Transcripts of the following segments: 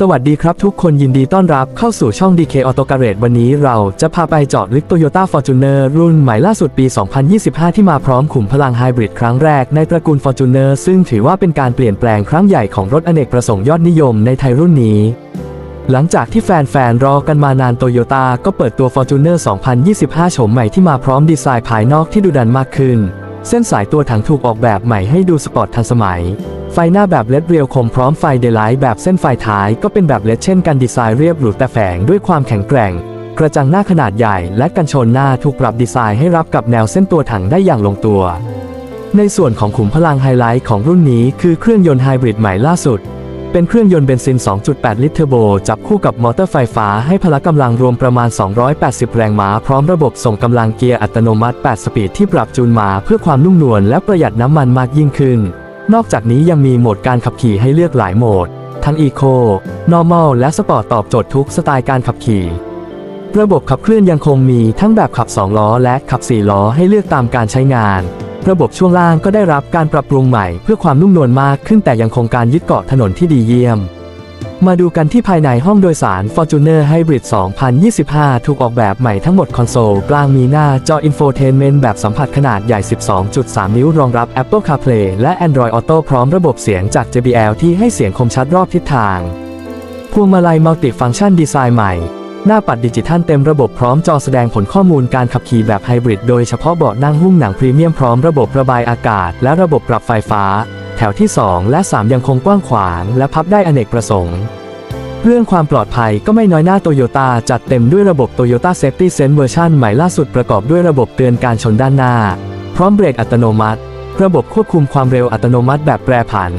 สวัสดีครับทุกคนยินดีต้อนรับเข้าสู่ช่อง DK Auto Garage วันนี้เราจะพาไปเจาะลึก Toyota Fortuner รุ่นใหม่ล่าสุดปี 2025 ที่มาพร้อมขุมพลังไฮบริดครั้งแรกในตระกูล Fortuner ซึ่งถือว่าเป็นการเปลี่ยนแปลงครั้งใหญ่ของรถอเนกประสงค์ยอดนิยมในไทยรุ่นนี้หลังจากที่แฟนๆ รอกันมานานโตโยต้าก็เปิดตัว Fortuner 2025 โฉมใหม่ที่มาพร้อมดีไซน์ภายนอกที่ดุดันมากขึ้น เส้นสายตัวถังถูกออกแบบใหม่ให้ดูสปอร์ตทันสมัย ไฟหน้าแบบเลดเรียวคมพร้อมไฟเดย์ไลท์แบบเส้นไฟท้ายก็เป็นแบบเลดเช่นกันดีไซน์เรียบหรูแต่แฝงด้วยความแข็งแกร่ง กระจังหน้าขนาดใหญ่และกันชนหน้าถูกปรับดีไซน์ให้รับกับแนวเส้นตัวถังได้อย่างลงตัว ในส่วนของขุมพลังไฮไลท์ของรุ่นนี้คือเครื่องยนต์ไฮบริดใหม่ล่าสุด เป็นเครื่องยนต์เบนซิน 2.8 ลิตรเทอร์โบจับคู่กับมอเตอร์ไฟฟ้าให้พละกำลังรวมประมาณ 280 แรงม้าพร้อมระบบส่งกำลังเกียร์อัตโนมัติ 8 สปีดที่ปรับจูนมาเพื่อความนุ่มนวลและประหยัดน้ำมันมากยิ่งขึ้น นอกจากนี้ยังมีโหมดการขับขี่ให้เลือกหลายโหมด ทั้ง Eco Normal และ Sport ตอบโจทย์ทุกสไตล์การขับขี่ ระบบขับเคลื่อนยังคงมีทั้งแบบขับ 2 ล้อ และขับ 4 ล้อให้เลือกตามการใช้งาน ระบบช่วงล่างก็ได้รับการปรับปรุงใหม่เพื่อความนุ่มนวลมากขึ้นแต่ยังคงการยึดเกาะถนนที่ดีเยี่ยม มาดูกันที่ภายในห้องโดยสาร Fortuner Hybrid 2025 ถูกออกแบบใหม่ทั้งหมดคอนโซล กลางมีหน้าจอ Infotainment แบบสัมผัสขนาดใหญ่ 12.3 นิ้วรองรับ Apple CarPlay และ Android Auto พร้อมระบบเสียงจาก JBL ที่ให้เสียงคมชัดรอบทิศทาง พวงมาลัยมัลติฟัง c t ชันดีไซน์ใหม่ หน้าปัดดิจิทัลเต็มระบบพร้อมจอแสดงผลข้อมูลการขับขี่แบบไฮบริดโดยเฉพาะเบาะนั่งหุ้มหนังพรีเมียมพร้อมระบบระบายอากาศ และระบบปรับไฟฟ้า แถวที่ 2 และ 3 ยังคงกว้างขวางและพับได้อเนกประสงค์ เรื่องความปลอดภัยก็ไม่น้อยหน้าโตโยต้าจัดเต็มด้วยระบบ Toyota Safety Sense เวอร์ชันใหม่ล่าสุดประกอบด้วยระบบเตือนการชนด้านหน้า พร้อมเบรกอัตโนมัติ ระบบควบคุมความเร็วอัตโนมัติแบบแปรผัน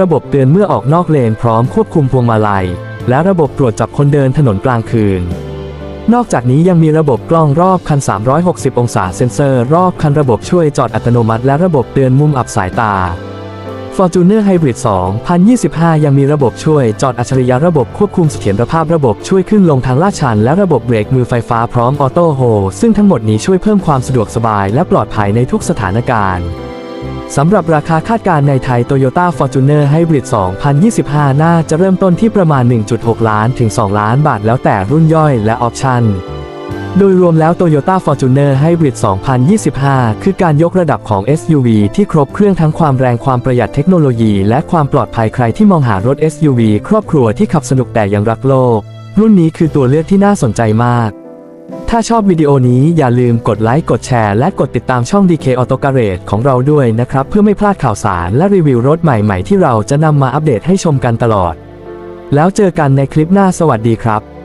ระบบเตือนเมื่อออกนอกเลนพร้อมควบคุมพวงมาลัย และระบบตรวจจับคนเดินถนนกลางคืนนอกจากนี้ยังมีระบบกล้องรอบคัน 360 องศาเซ็นเซอร์ รอบคันระบบช่วยจอดอัตโนมัติ และระบบเตือนมุมอับสายตา Fortuner Hybrid 2025 ยังมีระบบช่วยจอดอัจฉริยะระบบควบคุมเสถียรภาพระบบช่วยขึ้นลงทางลาดชัน และระบบเบรกมือไฟฟ้าพร้อมออโต้โฮซึ่งทั้งหมดนี้ช่วยเพิ่มความสะดวกสบายและปลอดภัยในทุกสถานการณ์สำหรับราคาคาดการณ์ในไทย Toyota Fortuner Hybrid 2025 น่าจะเริ่มต้นที่ประมาณ 1.6 ล้านถึง 2 ล้านบาทแล้วแต่รุ่นย่อยและออปชั่น โดยรวมแล้ว Toyota Fortuner Hybrid 2025 คือการยกระดับของ SUV ที่ครบเครื่องทั้งความแรงความประหยัดเทคโนโลยี และความปลอดภัยใครที่มองหารถ SUV ครอบครัวที่ขับสนุกแต่ยังรักโลก รุ่นนี้คือตัวเลือกที่น่าสนใจมาก ถ้าชอบวิดีโอนี้อย่าลืมกดไลค์กดแชร์และกดติดตามช่อง DK Auto Garage ของเราด้วยนะครับ เพื่อไม่พลาดข่าวสารและรีวิวรถใหม่ ๆ ที่เราจะนำมาอัปเดตให้ชมกันตลอด แล้วเจอกันในคลิปหน้าสวัสดีครับ